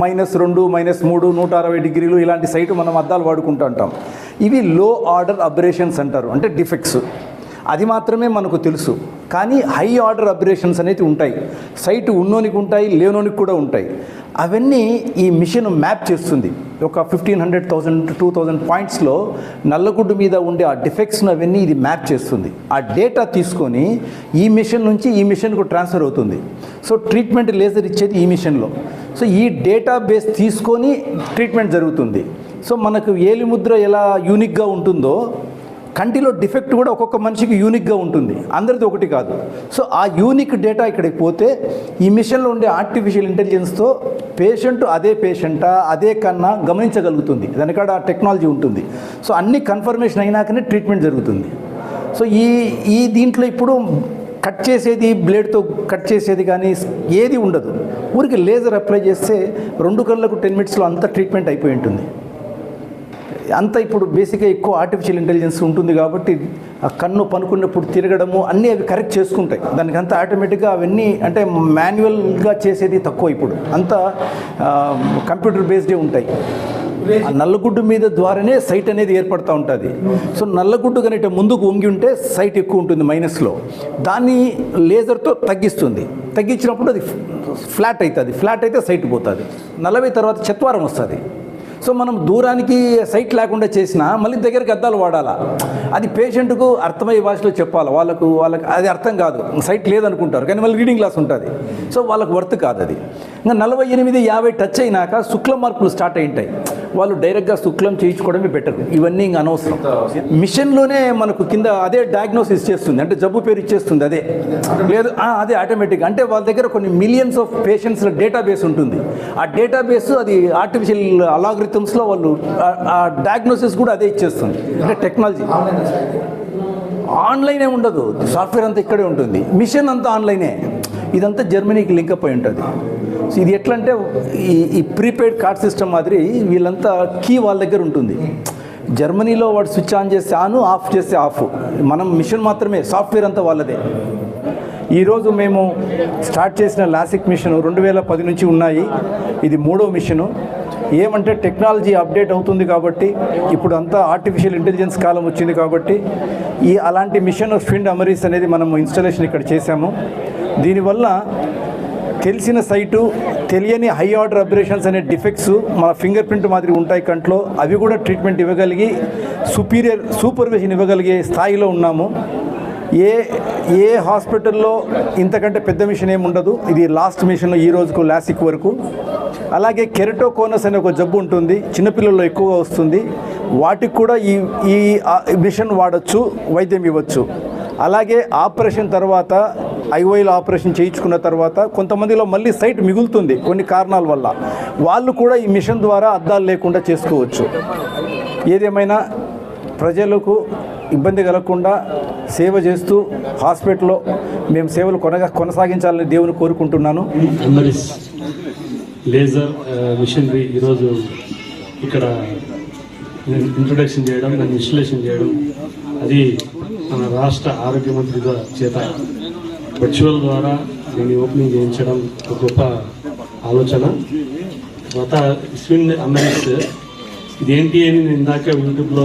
Minus రెండు minus మూడు నూట అరవై డిగ్రీలు ఇలాంటి సైటు మనం అద్దాలు వాడుకుంటూ ఉంటాం. ఇవి లో ఆర్డర్ అబ్రేషన్స్ అంటారు అంటే డిఫెక్ట్స్ అది మాత్రమే మనకు తెలుసు. కానీ హై ఆర్డర్ అబ్రేషన్స్ అనేవి ఉంటాయి. సైట్ ఉన్నోనికి ఉంటాయి లేనోనికి కూడా ఉంటాయి. అవన్నీ ఈ మిషన్ మ్యాప్ చేస్తుంది. ఒక fifteen hundred thousand two thousand పాయింట్స్లో నల్లగుడ్డు మీద ఉండే ఆ డిఫెక్ట్స్ను అవన్నీ ఇది మ్యాప్ చేస్తుంది. ఆ డేటా తీసుకొని ఈ మిషన్ నుంచి ఈ మిషన్కు ట్రాన్స్ఫర్ అవుతుంది. సో ట్రీట్మెంట్ లేజర్ ఇచ్చేది ఈ మిషన్లో. సో ఈ డేటా బేస్ తీసుకొని ట్రీట్మెంట్ జరుగుతుంది. సో మనకు ఏలిముద్ర ఎలా యూనిక్గా ఉంటుందో కంటిలో డిఫెక్ట్ కూడా ఒక్కొక్క మనిషికి యూనిక్గా ఉంటుంది. అందరిది ఒకటి కాదు. సో ఆ యూనిక్ డేటా ఇక్కడికి పోతే ఈ మిషన్లో ఉండే ఆర్టిఫిషియల్ ఇంటెలిజెన్స్తో పేషెంట్ అదే పేషెంటా అదే కన్నా గమనించగలుగుతుంది. దానికాడ ఆ టెక్నాలజీ ఉంటుంది. సో అన్ని కన్ఫర్మేషన్ అయినాకనే ట్రీట్మెంట్ జరుగుతుంది. సో ఈ ఈ దీంట్లో ఇప్పుడు కట్ చేసేది బ్లేడ్తో కట్ చేసేది కానీ ఏది ఉండదు. ఊరికి లేజర్ అప్లై చేస్తే రెండు కళ్ళకు టెన్ మినిట్స్లో అంత ట్రీట్మెంట్ అయిపోయి ఉంటుంది. అంత ఇప్పుడు బేసిక్గా ఎక్కువ ఆర్టిఫిషియల్ ఇంటెలిజెన్స్ ఉంటుంది కాబట్టి ఆ కన్ను పనుకున్నప్పుడు తిరగడము అన్నీ అవి కరెక్ట్ చేసుకుంటాయి. దానికి అంతా ఆటోమేటిక్గా అవన్నీ అంటే మాన్యువల్గా చేసేది తక్కువ ఇప్పుడు. అంతా కంప్యూటర్ బేస్డే ఉంటాయి. ఆ నల్లగుడ్డు మీద ద్వారానే సైట్ అనేది ఏర్పడుతూ ఉంటుంది. సో నల్లగుడ్డు కనుక ముందుకు వంగి ఉంటే సైట్ ఎక్కువ ఉంటుంది మైనస్లో దాన్ని లేజర్తో తగ్గిస్తుంది. తగ్గించినప్పుడు అది ఫ్లాట్ అవుతుంది. ఫ్లాట్ అయితే సైట్ పోతుంది. నలభై తర్వాత చత్వారం వస్తుంది. సో మనం దూరానికి సైట్ లేకుండా చేసినా మళ్ళీ దగ్గరికి అద్దాలు వాడాలా? అది పేషెంట్కు అర్థమయ్యే భాషలో చెప్పాలి? వాళ్ళకు వాళ్ళకి అది అర్థం కాదు. సైట్ లేదనుకుంటారు. కానీ మళ్ళీ రీడింగ్ క్లాస్ ఉంటుంది. సో వాళ్ళకు వర్త్ కాదు అది ఇంకా నలభై ఎనిమిది యాభై టచ్ అయినాక శుక్ల మార్పులు స్టార్ట్ అయి ఉంటాయి వాళ్ళు డైరెక్ట్గా శుక్లం చేయించుకోవడమే బెటర్ ఇవన్నీ ఇంకా అనవసరం. మిషన్లోనే మనకు కింద అదే డయాగ్నోసిస్ చేస్తుంది. అంటే జబ్బు పేరు ఇచ్చేస్తుంది అదే. లేదు అదే ఆటోమేటిక్ అంటే వాళ్ళ దగ్గర కొన్ని మిలియన్స్ ఆఫ్ పేషెంట్స్ల డేటాబేస్ ఉంటుంది. ఆ డేటాబేస్ అది ఆర్టిఫిషియల్ అలాగ్రిథమ్స్లో వాళ్ళు ఆ- డయాగ్నోసిస్ కూడా అదే ఇచ్చేస్తుంది. అంటే టెక్నాలజీ ఆన్లైనే ఉండదు. సాఫ్ట్వేర్ అంతా ఇక్కడే ఉంటుంది. మిషన్ అంతా ఆన్లైనే ఇదంతా జర్మనీకి లింకప్ అయి ఉంటుంది. సో ఇది ఎట్లా అంటే ఈ ఈ ప్రీపెయిడ్ కార్డ్ సిస్టమ్ మాదిరి వీళ్ళంతా కీ వాళ్ళ దగ్గర ఉంటుంది. జర్మనీలో వాడు స్విచ్ ఆన్ చేస్తే ఆన్ ఆఫ్ చేస్తే ఆఫ్. మనం మిషన్ మాత్రమే సాఫ్ట్వేర్ అంతా వాళ్ళదే. ఈరోజు మేము స్టార్ట్ చేసిన లాసిక్ మిషన్ రెండు వేల పది నుంచి ఉన్నాయి. ఇది మూడో మిషను. ఏమంటే టెక్నాలజీ అప్డేట్ అవుతుంది కాబట్టి ఇప్పుడు అంతా ఆర్టిఫిషియల్ ఇంటెలిజెన్స్ కాలం వచ్చింది కాబట్టి ఈ అలాంటి మిషన్ ఫిండ్ అమరీస్ అనేది మనం ఇన్స్టాలేషన్ ఇక్కడ చేశాము. దీనివల్ల తెలిసిన సైటు తెలియని హై ఆర్డర్ అబరేషన్స్ అనే డిఫెక్ట్స్ మన ఫింగర్ ప్రింట్ మాదిరి ఉంటాయి కంట్లో. అవి కూడా ట్రీట్మెంట్ ఇవ్వగలిగి సుపీరియర్ సూపర్విజన్ ఇవ్వగలిగే స్థాయిలో ఉన్నాము. ఏ ఏ హాస్పిటల్లో ఇంతకంటే పెద్ద మిషన్ ఏమి ఉండదు. ఇది లాస్ట్ మిషన్లో ఈ రోజుకు లాసిక్ వరకు. అలాగే కెరటోకోనస్ అనే ఒక జబ్బు ఉంటుంది. చిన్నపిల్లల్లో ఎక్కువగా వస్తుంది. వాటికి కూడా ఈ ఈ మిషన్ వాడచ్చు వైద్యం ఇవ్వచ్చు. అలాగే ఆపరేషన్ తర్వాత ఐఓఐలో ఆపరేషన్ చేయించుకున్న తర్వాత కొంతమందిలో మళ్ళీ సైట్ మిగులుతుంది కొన్ని కారణాల వల్ల. వాళ్ళు కూడా ఈ మిషన్ ద్వారా అద్దాలు లేకుండా చేసుకోవచ్చు. ఏదేమైనా ప్రజలకు ఇబ్బంది కలగకుండా సేవ చేస్తూ హాస్పిటల్లో మేము సేవలు కొనగా కొనసాగించాలని దేవుని కోరుకుంటున్నాను. లేజర్ మిషనరీ ఈరోజు ఇక్కడ ఇంట్రొడక్షన్ చేయడం దాన్ని విశ్లేషణ చేయడం అది మన రాష్ట్ర ఆరోగ్య మంత్రి చేత వర్చువల్ ద్వారా దీన్ని ఓపెనింగ్ చేయించడం ఒక గొప్ప ఆలోచన. తర్వాత స్విన్ అమెరిక్స్ ఇదేంటి అని నేను ఇందాక యూట్యూబ్లో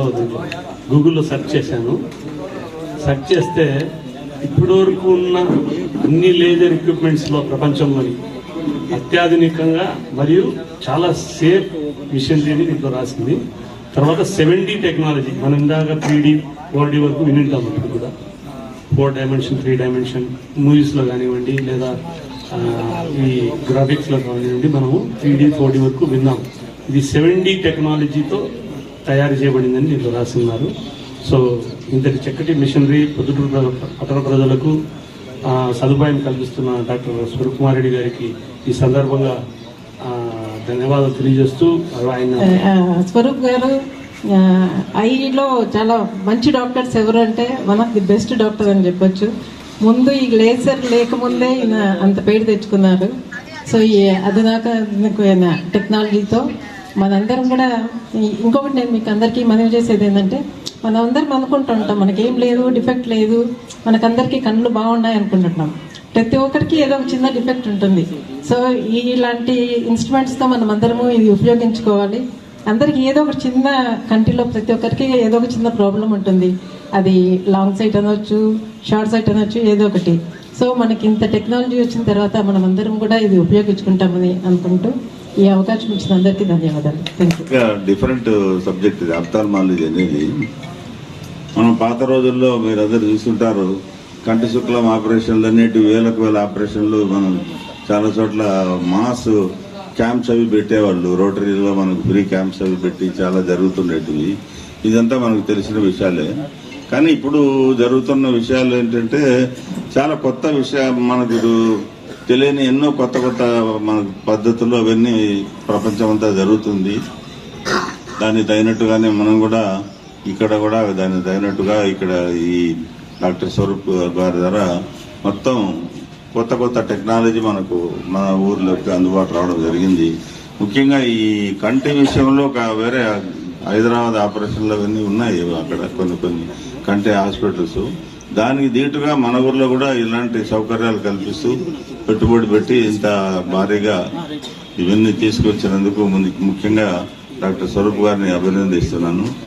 గూగుల్లో సెర్చ్ చేశాను. సెర్చ్ చేస్తే ఇప్పటి వరకు ఉన్న అన్ని లేజర్ ఎక్విప్మెంట్స్లో ప్రపంచంలోని అత్యాధునికంగా మరియు చాలా సేఫ్ మిషనరీ అని దీంట్లో రాసింది. తర్వాత సెవెన్ టెక్నాలజీ మనం ఇందాక త్రీ డీ ఫోర్ వరకు వినింటాం ఇప్పుడు కూడా. ఫోర్ డైమెన్షన్ త్రీ డైమెన్షన్ మూవీస్లో కానివ్వండి లేదా ఈ గ్రాఫిక్స్లో కానివ్వండి మనము త్రీ డీ ఫోర్ డీ వరకు విన్నాం. ఇది సెవెన్ డీ టెక్నాలజీతో తయారు చేయబడిందని దీంట్లో రాస్తున్నారు సో ఇంతటి చక్కటి మిషనరీ పొద్దుటూరు ప్ర- పట్టణ ప్రజలకు సదుపాయం కల్పిస్తున్న డాక్టర్ స్వరూప్ రెడ్డి గారికి ఈ సందర్భంగా ధన్యవాదాలు తెలియజేస్తూ ఆయన స్వరూప్ గారు ఐలో చాలా మంచి డాక్టర్స్ ఎవరంటే one of the best doctor అని చెప్పొచ్చు. ముందు ఈ లేజర్ లేకముందే ఈయన అంత పేరు తెచ్చుకున్నారు. సో ఈ అధునాతన టెక్నాలజీతో మనందరం కూడా ఇంకొకటి నేను మీకు అందరికీ మనవి చేసేది ఏంటంటే మనం అందరం అనుకుంటుంటాం మనకేం లేదు డిఫెక్ట్ లేదు మనకందరికీ కళ్ళు బాగున్నాయి అనుకుంటున్నాం ప్రతి ఒక్కరికి ఏదో ఒక చిన్న డిఫెక్ట్ ఉంటుంది. సో ఈ- ఇలాంటి ఇన్స్ట్రుమెంట్స్తో మనం అందరము ఇది ఉపయోగించుకోవాలి. అందరికి ఏదో ఒక చిన్న కంటిలో ప్రతి ఒక్కరికి ఏదో ఒక చిన్న ప్రాబ్లం ఉంటుంది. అది లాంగ్ సైట్ అనొచ్చు షార్ట్ సైట్ అనొచ్చు ఏదో ఒకటి. సో మనకి ఇంత టెక్నాలజీ వచ్చిన తర్వాత మనం అందరం కూడా ఇది ఉపయోగించుకుంటామని అనుకుంటూ ఈ అవకాశం ఇచ్చిన అందరికీ ధన్యవాదాలు. థ్యాంక్ యూ డిఫరెంట్ సబ్జెక్ట్ ఇది. అప్తాల్మాలజీ అనేది. మనం పాత రోజుల్లో మీరందరూ చూస్తుంటారు కంటి శుక్లం ఆపరేషన్లు అనేటి వేలకు వేల ఆపరేషన్లు మనం చాలా చోట్ల మాస్ క్యాంప్స్ అవి పెట్టేవాళ్ళు. రోటరీలో మనకు ఫ్రీ క్యాంప్స్ అవి పెట్టి చాలా జరుగుతుండేటివి. ఇదంతా మనకు తెలిసిన విషయాలే. కానీ ఇప్పుడు జరుగుతున్న విషయాలు ఏంటంటే చాలా కొత్త విషయం మనకు తెలియని ఎన్నో కొత్త కొత్త మన పద్ధతులు అవన్నీ ప్రపంచం అంతా జరుగుతుంది. దానికి తగినట్టుగానే మనం కూడా ఇక్కడ కూడా దానికి తగినట్టుగా ఇక్కడ ఈ డాక్టర్ స్వరూప్ గారి ద్వారా మొత్తం కొత్త కొత్త టెక్నాలజీ మనకు మన ఊర్లోకి అందుబాటు రావడం జరిగింది. ముఖ్యంగా ఈ కంటి విషయంలో ఒక వేరే హైదరాబాద్ ఆపరేషన్లు అవన్నీ ఉన్నాయి అక్కడ కొన్ని కొన్ని కంటి హాస్పిటల్స్. దానికి దీటుగా మన ఊర్లో కూడా ఇలాంటి సౌకర్యాలు కల్పిస్తూ పెట్టుబడి పెట్టి ఇంత భారీగా ఇవన్నీ తీసుకొచ్చినందుకు ముందు ముఖ్యంగా డాక్టర్ స్వరూప్ గారిని అభినందిస్తున్నాను.